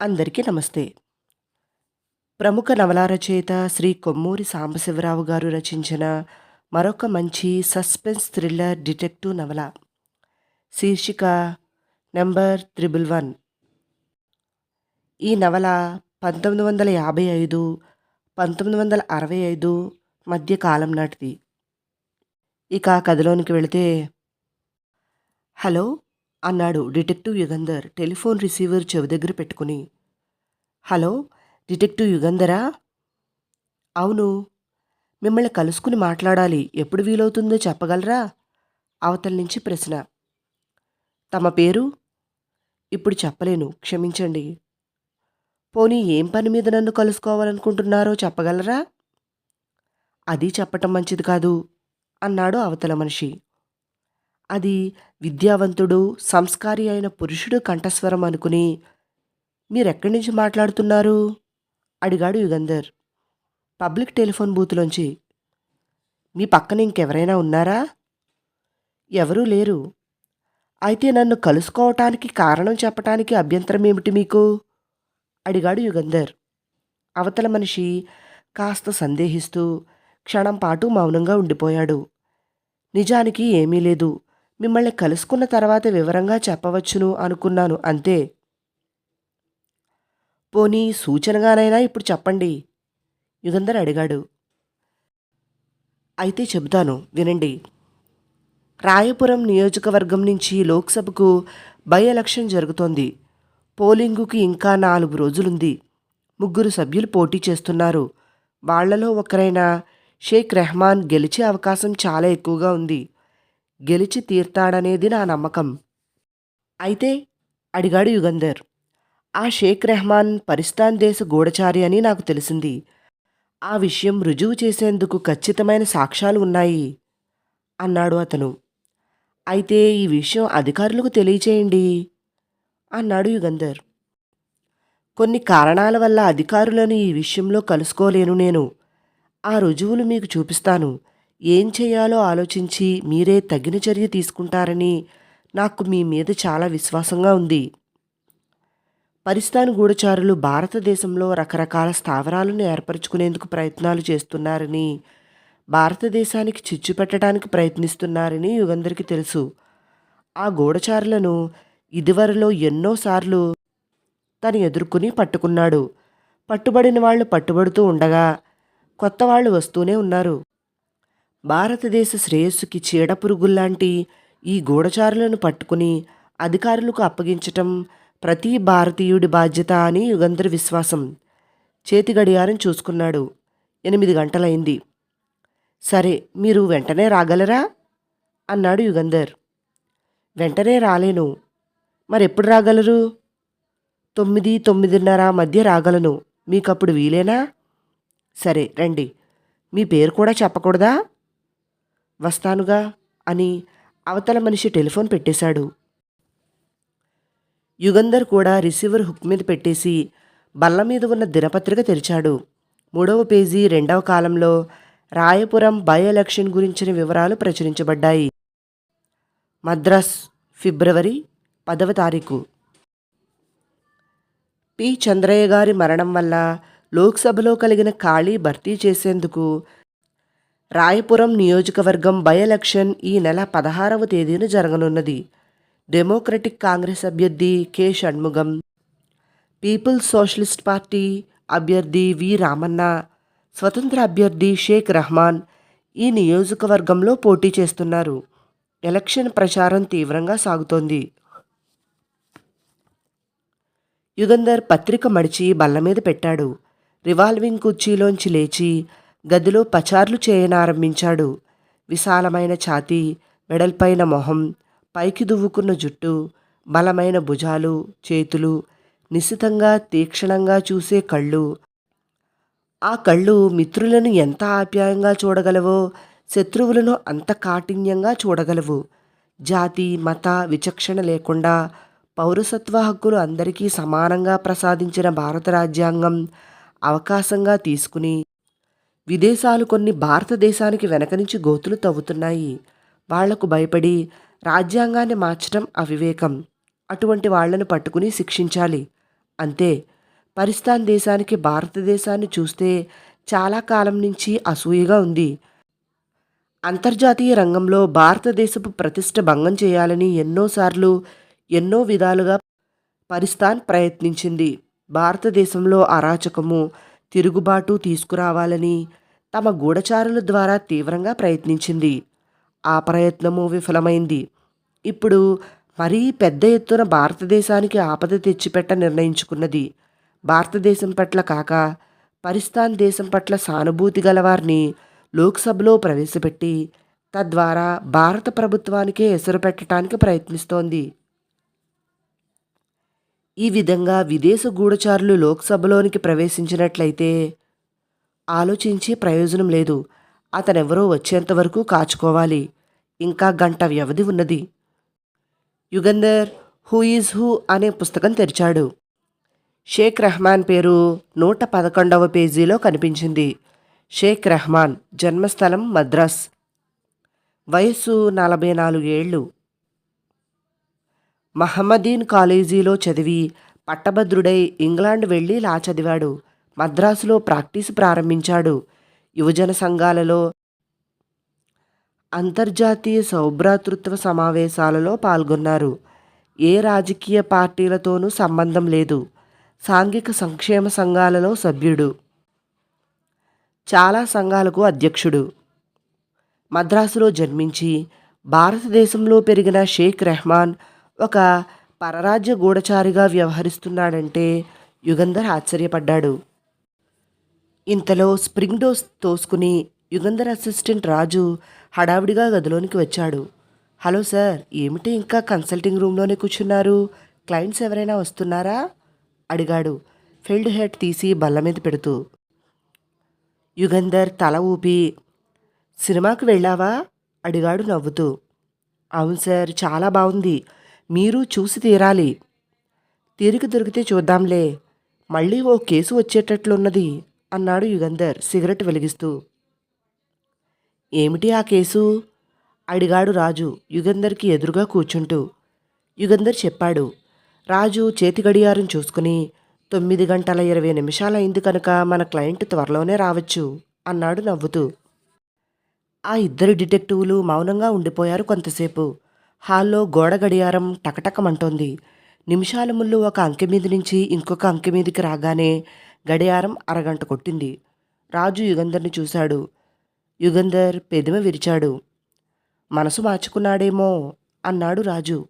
అందరికీ నమస్తే. ప్రముఖ నవలా రచయిత శ్రీ కొమ్మూరి సాంబశివరావు గారు రచించిన మరొక మంచి సస్పెన్స్ థ్రిల్లర్ డిటెక్టివ్ నవల శీర్షిక నెంబర్ త్రిబుల్ వన్. ఈ నవల పంతొమ్మిది వందల యాభై ఐదు పంతొమ్మిది వందల అరవై ఐదు మధ్య కాలం నాటిది. ఇక కథలోనికి వెళితే హలో అన్నాడు డిటెక్టివ్ యుగంధర్ టెలిఫోన్ రిసీవర్ చెవి దగ్గర పెట్టుకుని. హలో డిటెక్టివ్ యుగంధరా? అవును. మిమ్మల్ని కలుసుకుని మాట్లాడాలి. ఎప్పుడు వీలవుతుందో చెప్పగలరా? అవతల నుంచి ప్రశ్న. తమ పేరు? ఇప్పుడు చెప్పలేను. క్షమించండి. పోనీ ఏం పని మీద నన్ను కలుసుకోవాలనుకుంటున్నారో చెప్పగలరా? అది చెప్పటం మంచిది కాదు అన్నాడు అవతల మనిషి. అది విద్యావంతుడు సంస్కారి అయిన పురుషుడు కంఠస్వరం అనుకుని మీరెక్కడి నుంచి మాట్లాడుతున్నారు? అడిగాడు యుగంధర్. పబ్లిక్ టెలిఫోన్ బూత్లోంచి మీ పక్కన ఇంకెవరైనా ఉన్నారా? ఎవరూ లేరు. అయితే నన్ను కలుసుకోవటానికి కారణం చెప్పటానికి అభ్యంతరం ఏమిటి మీకు? అడిగాడు యుగంధర్. అవతల మనిషి కాస్త సందేహిస్తూ క్షణం పాటు మౌనంగా ఉండిపోయాడు. నిజానికి ఏమీ లేదు. మిమ్మల్ని కలుసుకున్న తర్వాత వివరంగా చెప్పవచ్చును అనుకున్నాను అంతే. పోనీ సూచనగానైనా ఇప్పుడు చెప్పండి యుగంధర్ అడిగాడు. అయితే చెబుతాను వినండి. రాయపురం నియోజకవర్గం నుంచి లోక్సభకు బై ఎలక్షన్ జరుగుతోంది. పోలింగుకి ఇంకా నాలుగు రోజులుంది. ముగ్గురు సభ్యులు పోటీ చేస్తున్నారు. వాళ్ళలో ఒకరైన షేక్ రెహమాన్ గెలిచే అవకాశం చాలా ఎక్కువగా ఉంది. గెలిచి తీర్తాడనేది నా నమ్మకం. అయితే అడిగాడు యుగంధర్. ఆ షేక్ రెహమాన్ పరిస్థాన్ దేశ గూఢచారి అని నాకు తెలిసింది. ఆ విషయం రుజువు చేసేందుకు ఖచ్చితమైన సాక్ష్యాలు ఉన్నాయి అన్నాడు అతను. అయితే ఈ విషయం అధికారులకు తెలియచేయండి అన్నాడు యుగంధర్. కొన్ని కారణాల వల్ల అధికారులను ఈ విషయంలో కలుసుకోలేను నేను. ఆ రుజువులు మీకు చూపిస్తాను. ఏం చేయాలో ఆలోచించి మీరే తగిన చర్య తీసుకుంటారని నాకు మీ మీద చాలా విశ్వాసంగా ఉంది. పరిస్థాన్ గూఢచారులు భారతదేశంలో రకరకాల స్థావరాలను ఏర్పరచుకునేందుకు ప్రయత్నాలు చేస్తున్నారని భారతదేశానికి చిచ్చు పెట్టడానికి ప్రయత్నిస్తున్నారని యుగందరికి తెలుసు. ఆ గూఢచారులను ఇదివరలో ఎన్నోసార్లు తను ఎదుర్కొని పట్టుకున్నాడు. పట్టుబడిన వాళ్ళు పట్టుబడుతూ ఉండగా కొత్త వాళ్ళు వస్తూనే ఉన్నారు. భారతదేశ శ్రేయస్సుకి చీడపురుగుల్లాంటి ఈ గూఢచారులను పట్టుకుని అధికారులకు అప్పగించటం ప్రతి భారతీయుడి బాధ్యత అని యుగంధర్ విశ్వాసం చేతి గడియారం చూసుకున్నాడు. ఎనిమిది గంటలైంది. సరే మీరు వెంటనే రాగలరా? అన్నాడు యుగంధర్. వెంటనే రాలేను. మరెప్పుడు రాగలరు? తొమ్మిది తొమ్మిదిన్నర మధ్య రాగలను. మీకప్పుడు వీలేనా? సరే రండి. మీ పేరు కూడా చెప్పకూడదా? వస్తానుగా అని అవతల మనిషి టెలిఫోన్ పెట్టేశాడు. యుగంధర్ కూడా రిసీవర్ హుక్ మీద పెట్టేసి బల్ల మీద ఉన్న దినపత్రిక తెరిచాడు. మూడవ పేజీ రెండవ కాలంలో రాయపురం బై ఎలక్షన్ గురించిన వివరాలు ప్రచురించబడ్డాయి. మద్రాస్ ఫిబ్రవరి పదవ తారీఖు. పి. చంద్రయ్య గారి మరణం వల్ల లోక్సభలో కలిగిన ఖాళీ భర్తీ చేసేందుకు రాయపురం నియోజకవర్గం బై ఎలక్షన్ ఈ నెల పదహారవ తేదీన జరగనున్నది. డెమోక్రటిక్ కాంగ్రెస్ అభ్యర్థి K Shanmugam People's Socialist Party అభ్యర్థి వి రామన్న స్వతంత్ర అభ్యర్థి షేక్ రహమాన్ ఈ నియోజకవర్గంలో పోటీ చేస్తున్నారు. ఎలక్షన్ ప్రచారం తీవ్రంగా సాగుతోంది. యుగంధర్ పత్రిక మడిచి బల్ల మీద పెట్టాడు. రివాల్వింగ్ కుర్చీలోంచి లేచి గదిలో పచార్లు చేయనారంభించాడు. విశాలమైన ఛాతీ వెడల్పైన మొహం పైకి దువ్వుకున్న జుట్టు బలమైన భుజాలు చేతులు నిశితంగా తీక్షణంగా చూసే కళ్ళు. ఆ కళ్ళు మిత్రులను ఎంత ఆప్యాయంగా చూడగలవో శత్రువులను అంత కాఠిన్యంగా చూడగలవు. జాతి మత విచక్షణ లేకుండా పౌరసత్వ హక్కులు అందరికీ సమానంగా ప్రసాదించిన భారత రాజ్యాంగం అవకాశంగా తీసుకుని విదేశాలు కొన్ని భారతదేశానికి వెనక నుంచి గోతులు తవ్వుతున్నాయి. వాళ్ళకు భయపడి రాజ్యాంగాన్ని మార్చడం అవివేకం. అటువంటి వాళ్ళను పట్టుకుని శిక్షించాలి. అంతే. పరిస్థాన్ దేశానికి భారతదేశాన్ని చూస్తే చాలా కాలం నుంచి అసూయగా ఉంది. అంతర్జాతీయ రంగంలో భారతదేశపు ప్రతిష్ట భంగం చేయాలని ఎన్నోసార్లు ఎన్నో విధాలుగా పరిస్థాన్ ప్రయత్నించింది. భారతదేశంలో అరాచకము తిరుగుబాటు తీసుకురావాలని తమ గూఢచారుల ద్వారా తీవ్రంగా ప్రయత్నించింది. ఆ ప్రయత్నము విఫలమైంది. ఇప్పుడు మరీ పెద్ద ఎత్తున భారతదేశానికి ఆపద తెచ్చిపెట్ట నిర్ణయించుకున్నది. భారతదేశం పట్ల కాక పరిస్థాన్ దేశం పట్ల సానుభూతి గలవారిని లోక్సభలో ప్రవేశపెట్టి తద్వారా భారత ప్రభుత్వానికే ఎసరు పెట్టడానికి ప్రయత్నిస్తోంది. ఈ విధంగా విదేశ గూఢచారులు లోక్సభలోనికి ప్రవేశించినట్లయితే ఆలోచించి ప్రయోజనం లేదు. అతనెవరో వచ్చేంతవరకు కాచుకోవాలి. ఇంకా గంట వ్యవధి ఉన్నది. యుగంధర్ హూ ఈజ్ హూ అనే పుస్తకం తెరిచాడు. షేక్ రెహమాన్ పేరు నూట పదకొండవ పేజీలో కనిపించింది. షేక్ రెహమాన్ జన్మస్థలం మద్రాస్. వయస్సు నలభై నాలుగేళ్ళు మహమ్మదీన్ కాలేజీలో చదివి పట్టభద్రుడై ఇంగ్లాండ్ వెళ్ళి లా చదివాడు. మద్రాసులో ప్రాక్టీస్ ప్రారంభించాడు. యువజన సంఘాలలో అంతర్జాతీయ సౌభ్రాతృత్వ సమావేశాలలో పాల్గొన్నారు. ఏ రాజకీయ పార్టీలతోనూ సంబంధం లేదు. సాంఘిక సంక్షేమ సంఘాలలో సభ్యుడు. చాలా సంఘాలకు అధ్యక్షుడు. మద్రాసులో జన్మించి భారతదేశంలో పెరిగిన షేక్ రెహమాన్ ఒక పరరాజ్య గూఢచారిగా వ్యవహరిస్తున్నాడంటే యుగంధర్ ఆశ్చర్యపడ్డాడు. ఇంతలో స్ప్రింగ్ డోస్ తోసుకుని యుగంధర్ అసిస్టెంట్ రాజు హడావిడిగా గదిలోనికి వచ్చాడు. హలో సార్ ఏమిటి ఇంకా కన్సల్టింగ్ రూమ్లోనే కూర్చున్నారు? క్లయింట్స్ ఎవరైనా వస్తున్నారా? అడిగాడు ఫీల్డ్ హెడ్ తీసి బల్ల మీద పెడుతూ. యుగంధర్ తల ఊపి సినిమాకి వెళ్ళావా? అడిగాడు నవ్వుతూ. అవును సార్ చాలా బాగుంది. మీరు చూసి తీరాలి. తీరిక దొరికితే చూద్దాంలే. మళ్ళీ ఓ కేసు వచ్చేటట్లున్నది. అన్నాడు యుగంధర్ సిగరెట్ వెలిగిస్తూ. ఏమిటి ఆ కేసు? అడిగాడు రాజు యుగంధర్కి ఎదురుగా కూర్చుంటూ. యుగంధర్ చెప్పాడు రాజు చేతి గడియారం చూసుకుని తొమ్మిది గంటల ఇరవై నిమిషాలైంది కనుక మన క్లయింట్ త్వరలోనే రావచ్చు అన్నాడు నవ్వుతూ. ఆ ఇద్దరు డిటెక్టివ్లు మౌనంగా ఉండిపోయారు కొంతసేపు. హాల్లో గోడ గడియారం టకటకమంటోంది. నిమిషాల ముళ్ళు ఒక అంకె మీద నుంచి ఇంకొక అంకె మీదకి రాగానే గడియారం అరగంట కొట్టింది. రాజు యుగంధర్ని చూశాడు. యుగంధర్ పెదిమ విరిచాడు. మనసు మార్చుకున్నాడేమో అన్నాడు రాజు.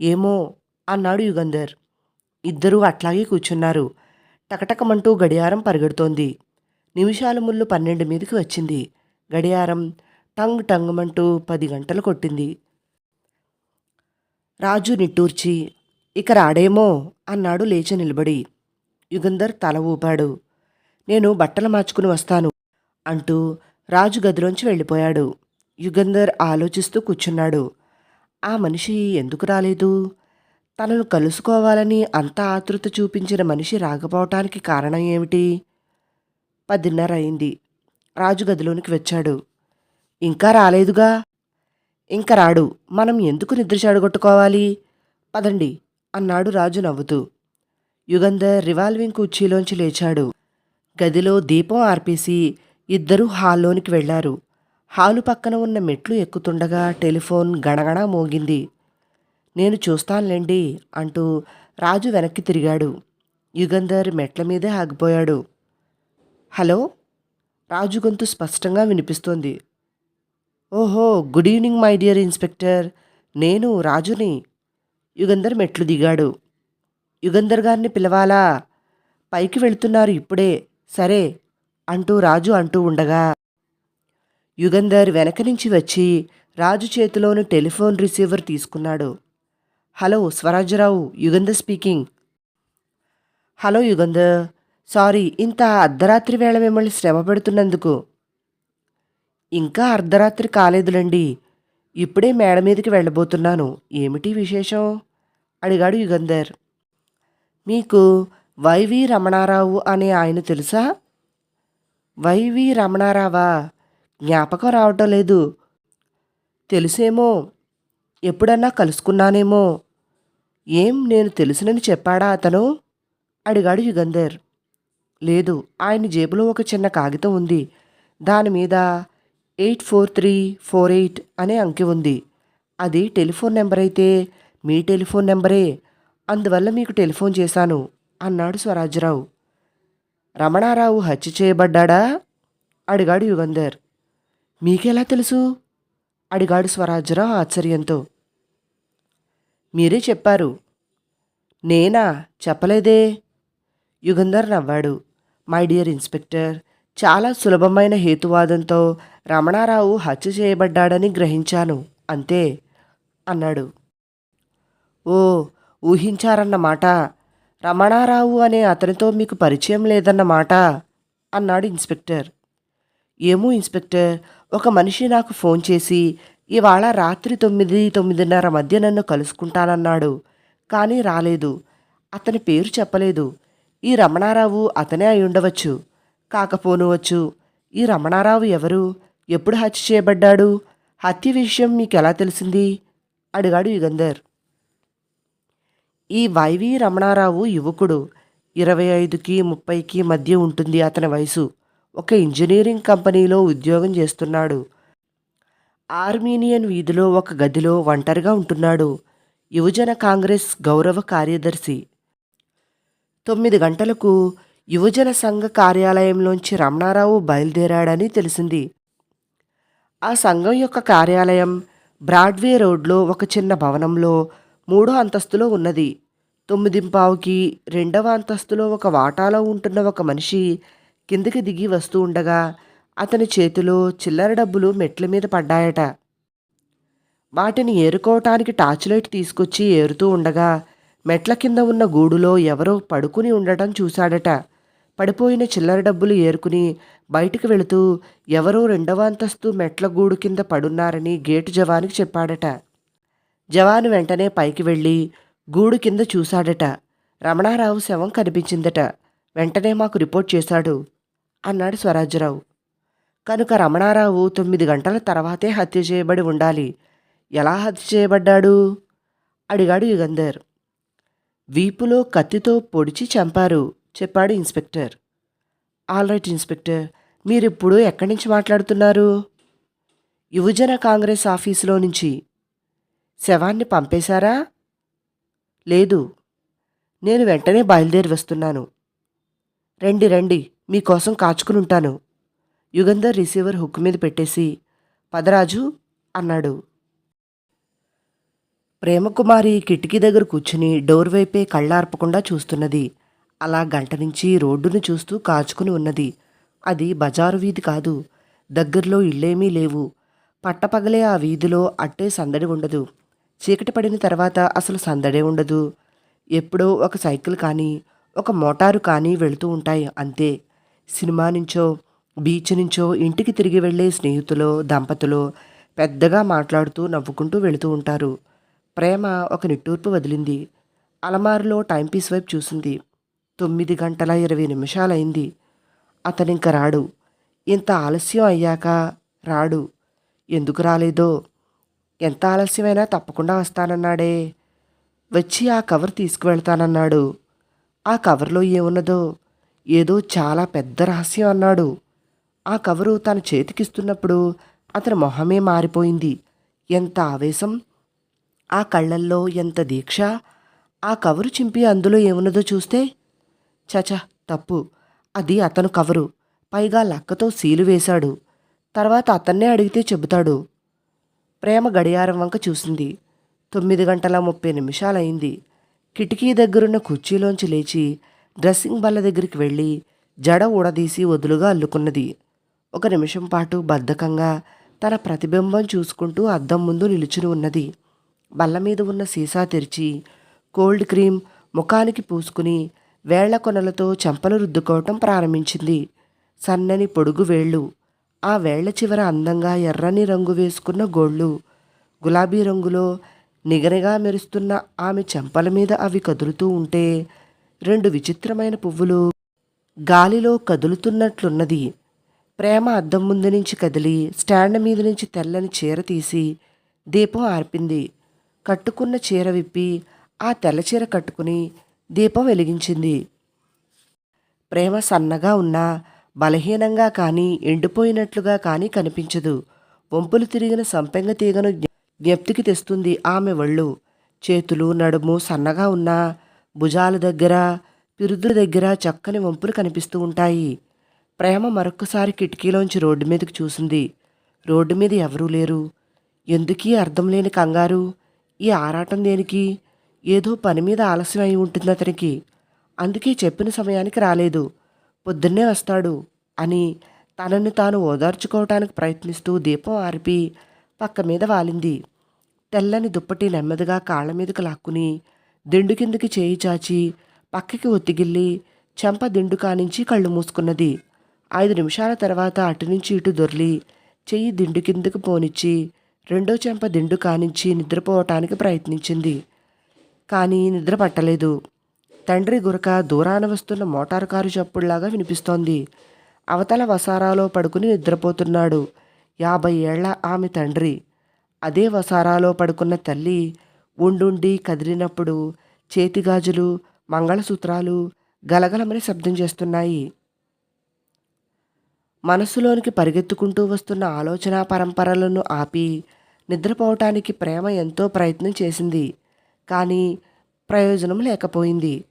ఏమో అన్నాడు యుగంధర్. ఇద్దరూ అట్లాగే కూర్చున్నారు. టకటకమంటూ గడియారం పరిగెడుతోంది. నిమిషాల ముళ్ళు పన్నెండు మీదకి వచ్చింది. గడియారం టంగ్ టంగమంటూ పది గంటలు కొట్టింది. రాజు నిట్టూర్చి ఇక రాడేమో అన్నాడు లేచి నిలబడి. యుగంధర్ తల ఊపాడు. నేను బట్టలు మార్చుకుని వస్తాను అంటూ రాజు గదిలోంచి వెళ్ళిపోయాడు. యుగంధర్ ఆలోచిస్తూ కూర్చున్నాడు. ఆ మనిషి ఎందుకు రాలేదు? తనను కలుసుకోవాలని అంత ఆతృత చూపించిన మనిషి రాకపోవటానికి కారణం ఏమిటి పదిన్నర అయింది. రాజు గదిలోనికి వచ్చాడు. ఇంకా రాలేదుగా? ఇంకా రాడు. మనం ఎందుకు నిద్ర చెడగొట్టుకోవాలి? పదండి అన్నాడు రాజు నవ్వుతూ. యుగంధర్ రివాల్వింగ్ కుర్చీలోంచి లేచాడు. గదిలో దీపం ఆర్పేసి ఇద్దరూ హాల్లోనికి వెళ్ళారు. హాలు పక్కన ఉన్న మెట్లు ఎక్కుతుండగా టెలిఫోన్ గణగణ మోగింది. నేను చూస్తానులేండి అంటూ రాజు వెనక్కి తిరిగాడు. యుగంధర్ మెట్ల మీదే ఆగిపోయాడు. హలో? రాజు గొంతు స్పష్టంగా వినిపిస్తోంది. ఓహో good evening my dear inspector. నేను రాజుని. యుగంధర్ మెట్లు దిగాడు. యుగంధర్ గారిని పిలవాలా? పైకి వెళ్తున్నారు ఇప్పుడే. సరే అంటూ రాజు అంటూ ఉండగా. యుగంధర్ వెనక నుంచి వచ్చి రాజు చేతిలోని టెలిఫోన్ రిసీవర్ తీసుకున్నాడు. Hello Swarajyarao Yugandhar speaking. Hello Yugandhar. Sorry ఇంత అర్ధరాత్రి వేళ మిమ్మల్ని శ్రమ పెడుతున్నందుకు. ఇంకా అర్ధరాత్రి కాలేదులండి. ఇప్పుడే మేడ మీదకి వెళ్ళబోతున్నాను. ఏమిటి విశేషం? అడిగాడు యుగంధర్. మీకు వైవి రమణారావు అనే ఆయన తెలుసా? వైవి రమణారావా? జ్ఞాపకం రావటం లేదు. తెలుసేమో? ఎప్పుడన్నా కలుసుకున్నానేమో? ఏం నేను తెలుసునని చెప్పాడా అతను? అడిగాడు యుగంధర్. లేదు ఆయన జేబులో ఒక చిన్న కాగితం ఉంది. దాని మీద eight four three four eight అనే అంకె ఉంది. అది టెలిఫోన్ నెంబర్ అయితే మీ టెలిఫోన్ నెంబరే. అందువల్ల మీకు టెలిఫోన్ చేశాను అన్నాడు స్వరాజ్యరావు రమణారావు హత్య చేయబడ్డాడా? అడిగాడు యుగంధర్. మీకెలా తెలుసు? అడిగాడు స్వరాజ్యరావు ఆశ్చర్యంతో. మీరే చెప్పారు. నేనా? చెప్పలేదే? యుగంధర్ నవ్వాడు. మై డియర్ ఇన్స్పెక్టర్ చాలా సులభమైన హేతువాదంతో రమణారావు హత్య చేయబడ్డాడని గ్రహించాను అంతే అన్నాడు. ఓ ఊహించారన్నమాట రమణారావు అనే అతనితో మీకు పరిచయం లేదన్నమాట అన్నాడు ఇన్స్పెక్టర్. ఏమో ఇన్స్పెక్టర్ ఒక మనిషి నాకు ఫోన్ చేసి ఇవాళ రాత్రి తొమ్మిది తొమ్మిదిన్నర మధ్య నన్ను కలుసుకుంటానన్నాడు. కానీ రాలేదు. అతని పేరు చెప్పలేదు. ఈ రమణారావు అతనే అయి ఉండవచ్చు. కాకపోనువచ్చు. ఈ రమణారావు ఎవరు? ఎప్పుడు హత్య చేయబడ్డాడు? హత్య విషయం మీకు ఎలా తెలిసింది? అడిగాడు యుగంధర్. ఈ వైవి రమణారావు యువకుడు. ఇరవై ఐదుకి ముప్పైకి మధ్య ఉంటుంది అతని వయసు. ఒక ఇంజనీరింగ్ కంపెనీలో ఉద్యోగం చేస్తున్నాడు. ఆర్మీనియన్ వీధిలో ఒక గదిలో ఒంటరిగా ఉంటున్నాడు. యువజన కాంగ్రెస్ గౌరవ కార్యదర్శి. తొమ్మిది గంటలకు యువజన సంఘ కార్యాలయంలోంచి రమణారావు బయలుదేరాడని తెలిసింది. ఆ సంఘం యొక్క కార్యాలయం బ్రాడ్వే రోడ్లో ఒక చిన్న భవనంలో మూడో అంతస్తులో ఉన్నది. తొమ్మిదింపావుకి రెండవ అంతస్తులో ఒక వాటాలో ఉంటున్న ఒక మనిషి కిందికి దిగి వస్తూ ఉండగా అతని చేతిలో చిల్లర డబ్బులు మెట్ల మీద పడ్డాయట. వాటిని ఏరుకోవటానికి టార్చ్ లైట్ తీసుకొచ్చి ఏరుతూ ఉండగా మెట్ల కింద ఉన్న గూడులో ఎవరో పడుకుని ఉండటం చూశాడట. పడిపోయిన చిల్లర డబ్బులు ఏరుకుని బయటికి వెళుతూ ఎవరో రెండవ అంతస్తు మెట్ల గూడు కింద పడున్నారని గేటు జవానికి చెప్పాడట. జవాను వెంటనే పైకి వెళ్ళి గూడు కింద చూశాడట. రమణారావు శవం కనిపించిందట. వెంటనే మాకు రిపోర్ట్ చేశాడు అన్నాడు స్వరాజ్యరావు. కనుక రమణారావు తొమ్మిది గంటల తర్వాతే హత్య చేయబడి ఉండాలి. ఎలా హత్య చేయబడ్డాడు? అడిగాడు యుగంధర్. వీపులో కత్తితో పొడిచి చంపారు చెప్పాడు ఇన్స్పెక్టర్. ఆల్ రైట్ ఇన్స్పెక్టర్ మీరిప్పుడు ఎక్కడి నుంచి మాట్లాడుతున్నారు? యువజన కాంగ్రెస్ ఆఫీసులో నుంచి శవాన్ని పంపేశారా? లేదు. నేను వెంటనే బయలుదేరి వస్తున్నాను. రండి రండి. మీకోసం కాచుకుని ఉంటాను యుగంధర్ రిసీవర్ హుక్ మీద పెట్టేసి పదరాజు అన్నాడు. ప్రేమకుమారి కిటికీ దగ్గర కూర్చుని డోర్ వైపే కళ్ళార్పకుండా చూస్తున్నది. అలా గంట నుంచి రోడ్డును చూస్తూ కాచుకుని ఉన్నది. అది బజారు వీధి కాదు. దగ్గరలో ఇళ్ళేమీ లేవు. పట్టపగలే ఆ వీధిలో అట్టే సందడి ఉండదు. చీకటి పడిన తర్వాత అసలు సందడే ఉండదు. ఎప్పుడో ఒక సైకిల్ కానీ ఒక మోటారు కానీ వెళుతూ ఉంటాయి అంతే. సినిమా నుంచో బీచ్ నుంచో ఇంటికి తిరిగి వెళ్ళే స్నేహితులు దంపతులు పెద్దగా మాట్లాడుతూ నవ్వుకుంటూ వెళుతూ ఉంటారు. ప్రేమ ఒక నిట్టూర్పు వదిలింది. అలమారులో టైంపీస్ వైపు చూసింది. తొమ్మిది గంటల ఇరవై నిమిషాలైంది. అతనింక రాడు. ఇంత ఆలస్యం అయ్యాక రాడు. ఎందుకు రాలేదో? ఎంత ఆలస్యమైనా తప్పకుండా వస్తానన్నాడే. వచ్చి ఆ కవర్ తీసుకువెళ్తానన్నాడు. ఆ కవర్లో ఏమున్నదో ఏదో చాలా పెద్ద రహస్యం అన్నాడు. ఆ కవరు తన చేతికిస్తున్నప్పుడు అతని మొహమే మారిపోయింది. ఎంత ఆవేశం ఆ కళ్ళల్లో ఎంత దీక్ష ఆ కవరు చింపి అందులో ఏమున్నదో చూస్తే చచ తప్పు. అది అతను కవరు. పైగా లక్కతో సీలు వేశాడు. తర్వాత అతన్నే అడిగితే చెబుతాడు. ప్రేమ గడియారం వంక చూసింది. తొమ్మిది గంటల ముప్పై నిమిషాలైంది కిటికీ దగ్గరున్న కుర్చీలోంచి లేచి డ్రెస్సింగ్ బల్ల దగ్గరికి వెళ్ళి జడ ఊడదీసి వదులుగా అల్లుకున్నది. ఒక నిమిషం పాటు బద్ధకంగా తన ప్రతిబింబం చూసుకుంటూ అద్దం ముందు నిలుచుని ఉన్నది. బల్ల మీద ఉన్న సీసా తెరిచి కోల్డ్ క్రీమ్ ముఖానికి పూసుకుని వేళ్ళ కొనలతో చెంపలు రుద్దుకోవటం ప్రారంభించింది. సన్నని పొడుగు వేళ్ళు ఆ వేళ్ళ చివర అందంగా ఎర్రని రంగు వేసుకున్న గోళ్ళు గులాబీ రంగులో నిగనిగా మెరుస్తున్న ఆమె చెంపల మీద అవి కదులుతూ ఉంటే రెండు విచిత్రమైన పువ్వులు గాలిలో కదులుతున్నట్లున్నది. ప్రేమ అద్దం ముందు నుంచి కదిలి స్టాండ్ మీద నుంచి తెల్లని చీర తీసి దీపం ఆర్పింది. కట్టుకున్న చీర విప్పి ఆ తెల్ల చీర కట్టుకుని దీపం వెలిగించింది. ప్రేమ సన్నగా ఉన్నా బలహీనంగా కానీ ఎండిపోయినట్లుగా కానీ కనిపించదు. వంపులు తిరిగిన సంపెంగ తీగను జ్ఞప్తికి తెస్తుంది ఆమె వళ్ళు. చేతులు నడుము సన్నగా ఉన్న భుజాల దగ్గర పిరుదుల దగ్గర చక్కని వంపులు కనిపిస్తూ ఉంటాయి. ప్రేమ మరొక్కసారి కిటికీలోంచి రోడ్డు మీదకి చూసింది. రోడ్డు మీద ఎవరూ లేరు. ఎందుకీ అర్థం లేని కంగారు? ఈ ఆరాటం దేనికి? ఏదో పని మీద ఆలస్యం అయి ఉంటుంది అతనికి అందుకే చెప్పిన సమయానికి రాలేదు. పొద్దున్నే వస్తాడు అని తనని తాను ఓదార్చుకోవటానికి ప్రయత్నిస్తూ దీపం ఆర్పి పక్క మీద వాలింది. తెల్లని దుప్పటి నెమ్మదిగా కాళ్ళ మీదకి లాక్కుని దిండు కిందకి చేయి చాచి పక్కకి ఒత్తిగిల్లి చెంప దిండు కానించి కళ్ళు మూసుకున్నది. ఐదు నిమిషాల తర్వాత అటు నుంచి ఇటు దొర్లి చెయ్యి దిండు కిందకు పోనిచ్చి రెండో చెంప దిండు కానించి నిద్రపోవటానికి ప్రయత్నించింది. కానీ నిద్ర పట్టలేదు. తండ్రి గురక దూరాన వస్తున్న మోటారు కారు చప్పుడులాగా వినిపిస్తోంది. అవతల వసారాలో పడుకుని నిద్రపోతున్నాడు. యాభై ఏళ్ళ ఆమె తండ్రి. అదే వసారాలో పడుకున్న తల్లి ఉండుండి కదిలినప్పుడు చేతిగాజులు మంగళసూత్రాలు గలగలమని శబ్దం చేస్తున్నాయి. మనసులోనికి పరిగెత్తుకుంటూ వస్తున్న ఆలోచన పరంపరలను ఆపి నిద్రపోవటానికి ప్రేమ ఎంతో ప్రయత్నం చేసింది. కానీ ప్రయోజనం లేకపోయింది.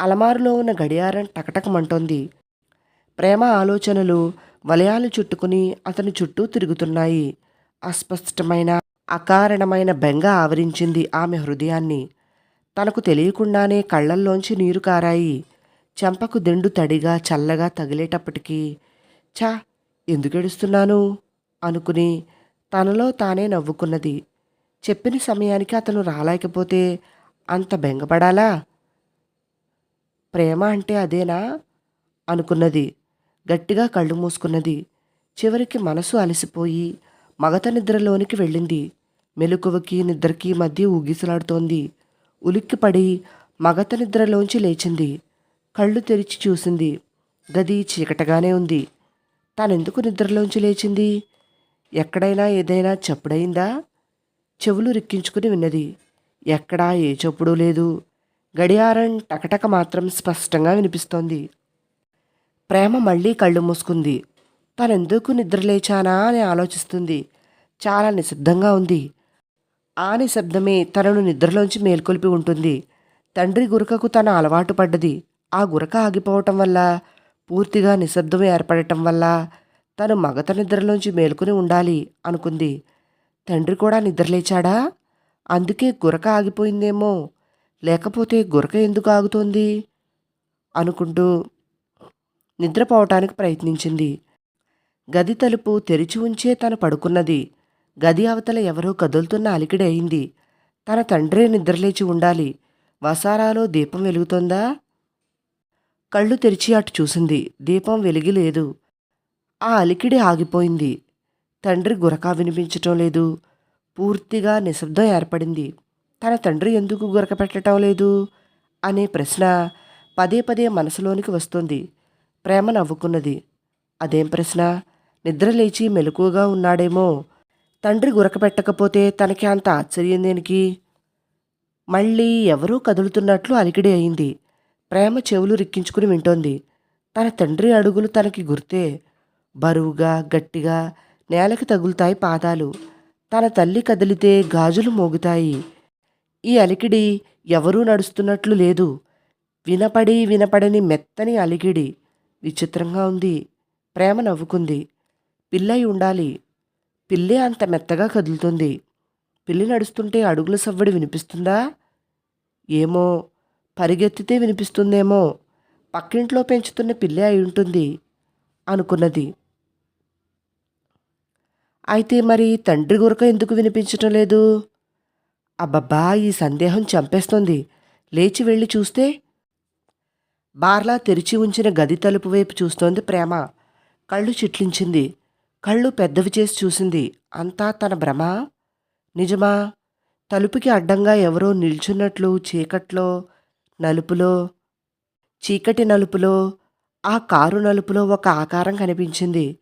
అలమారులో ఉన్న గడియారం టకటకమంటోంది. ప్రేమ ఆలోచనలు వలయాలు చుట్టుకుని అతని చుట్టూ తిరుగుతున్నాయి. అస్పష్టమైన అకారణమైన బెంగ ఆవరించింది ఆమె హృదయాన్ని. తనకు తెలియకుండానే కళ్ళల్లోంచి నీరు కారాయి. చెంపకు దిండు తడిగా చల్లగా తగిలేటప్పటికీ ఛా! ఎందుకెడుస్తున్నాను అనుకుని తనలో తానే నవ్వుకున్నది. చెప్పిన సమయానికి అతను రాలేకపోతే అంత బెంగపడాలా? ప్రేమ అంటే అదేనా? అనుకున్నది. గట్టిగా కళ్ళు మూసుకున్నది. చివరికి మనసు అలసిపోయి మగత నిద్రలోనికి వెళ్ళింది. మెలకువకి నిద్రకి మధ్య ఊగిసలాడుతోంది. ఉలిక్కిపడి మగత నిద్రలోంచి లేచింది. కళ్ళు తెరిచి చూసింది. గది చీకటగానే ఉంది. తానెందుకు నిద్రలోంచి లేచింది? ఎక్కడైనా ఏదైనా చప్పుడైందా చెవులు రిక్కించుకుని విన్నది. ఎక్కడా ఏ చప్పుడు లేదు. గడియారం టకటక మాత్రం స్పష్టంగా వినిపిస్తోంది. ప్రేమ మళ్ళీ కళ్ళు మూసుకుంది. తనెందుకు నిద్రలేచానా అని ఆలోచిస్తుంది. చాలా నిశ్శబ్దంగా ఉంది. ఆ నిశ్శబ్దమే తనను నిద్రలోంచి మేల్కొల్పి ఉంటుంది. తండ్రి గురకకు తన అలవాటు పడ్డది. ఆ గురక ఆగిపోవటం వల్ల పూర్తిగా నిశ్శబ్దం ఏర్పడటం వల్ల తను మగత నిద్రలోంచి మేల్కొని ఉండాలి అనుకుంది. తండ్రి కూడా నిద్రలేచాడా అందుకే గురక ఆగిపోయిందేమో లేకపోతే గురక ఎందుకు ఆగుతోంది? అనుకుంటూ నిద్రపోవటానికి ప్రయత్నించింది. గది తలుపు తెరిచి ఉంచే తను పడుకున్నది. గది అవతల ఎవరో కదులుతున్న అలికిడి అయింది. తన తండ్రే నిద్రలేచి ఉండాలి. వసారాలో దీపం వెలుగుతోందా? కళ్ళు తెరిచి అటు చూసింది. దీపం వెలిగి లేదు. ఆ అలికిడి ఆగిపోయింది. తండ్రి గురక వినిపించటం లేదు. పూర్తిగా నిశ్శబ్దం ఏర్పడింది. తన తండ్రి ఎందుకు గురకపెట్టడం లేదు అనే ప్రశ్న పదే పదే మనసులోనికి వస్తుంది. ప్రేమ నవ్వుకున్నది. అదేం ప్రశ్న? నిద్ర లేచి మెలకువగా ఉన్నాడేమో. తండ్రి గురక పెట్టకపోతే తనకి అంత ఆశ్చర్యం దేనికి? మళ్ళీ ఎవరూ కదులుతున్నట్లు అలికిడి అయింది. ప్రేమ చెవులు రిక్కించుకుని వింటోంది. తన తండ్రి అడుగులు తనకి గుర్తే. బరువుగా గట్టిగా నేలకి తగులుతాయి పాదాలు. తన తల్లి కదిలితే గాజులు మోగుతాయి. ఈ అలికిడి ఎవరూ నడుస్తున్నట్లు లేదు. వినపడి వినపడని మెత్తని అలికిడి విచిత్రంగా ఉంది. ప్రేమ నవ్వుకుంది. పిల్లయి ఉండాలి. పిల్లే అంత మెత్తగా కదులుతుంది. పిల్లి నడుస్తుంటే అడుగుల సవ్వడి వినిపిస్తుందా? ఏమో. పరిగెత్తితే వినిపిస్తుందేమో. పక్కింట్లో పెంచుతున్న పిల్లే అయి ఉంటుంది అనుకున్నది. అయితే మరి తండ్రి గురక ఎందుకు వినిపించటం లేదు? అబ్బబ్బా ఈ సందేహం చంపేస్తోంది. లేచి వెళ్ళి చూస్తే బార్లా తెరిచి ఉంచిన గది తలుపు వైపు చూస్తోంది ప్రేమ. కళ్ళు చిట్లించింది. కళ్ళు పెద్దవి చేసి చూసింది. అంతా తన భ్రమ? నిజమా? తలుపుకి అడ్డంగా ఎవరో నిల్చున్నట్లు చీకట్లో నలుపులో చీకటి నలుపులో ఆ కారు నలుపులో ఒక ఆకారం కనిపించింది.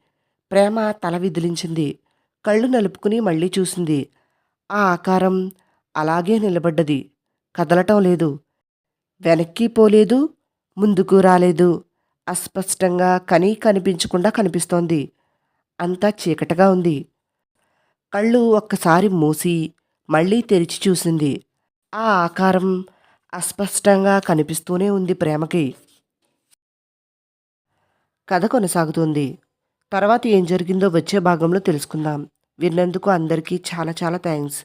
ప్రేమ తల విదిలించింది. కళ్ళు నలుపుకుని మళ్ళీ చూసింది. ఆ ఆకారం అలాగే నిలబడ్డది. కదలటం లేదు. వెనక్కి పోలేదు. ముందుకు రాలేదు. అస్పష్టంగా కనీ కనిపించకుండా కనిపిస్తోంది. అంతా చీకటిగా ఉంది. కళ్ళు ఒక్కసారి మూసి మళ్ళీ తెరిచి చూసింది. ఆ ఆకారం అస్పష్టంగా కనిపిస్తూనే ఉంది ప్రేమకి. కథ కొనసాగుతుంది. తర్వాత ఏం జరిగిందో వచ్చే భాగంలో తెలుసుకుందాం. విన్నందుకు అందరికీ చాలా చాలా థ్యాంక్స్.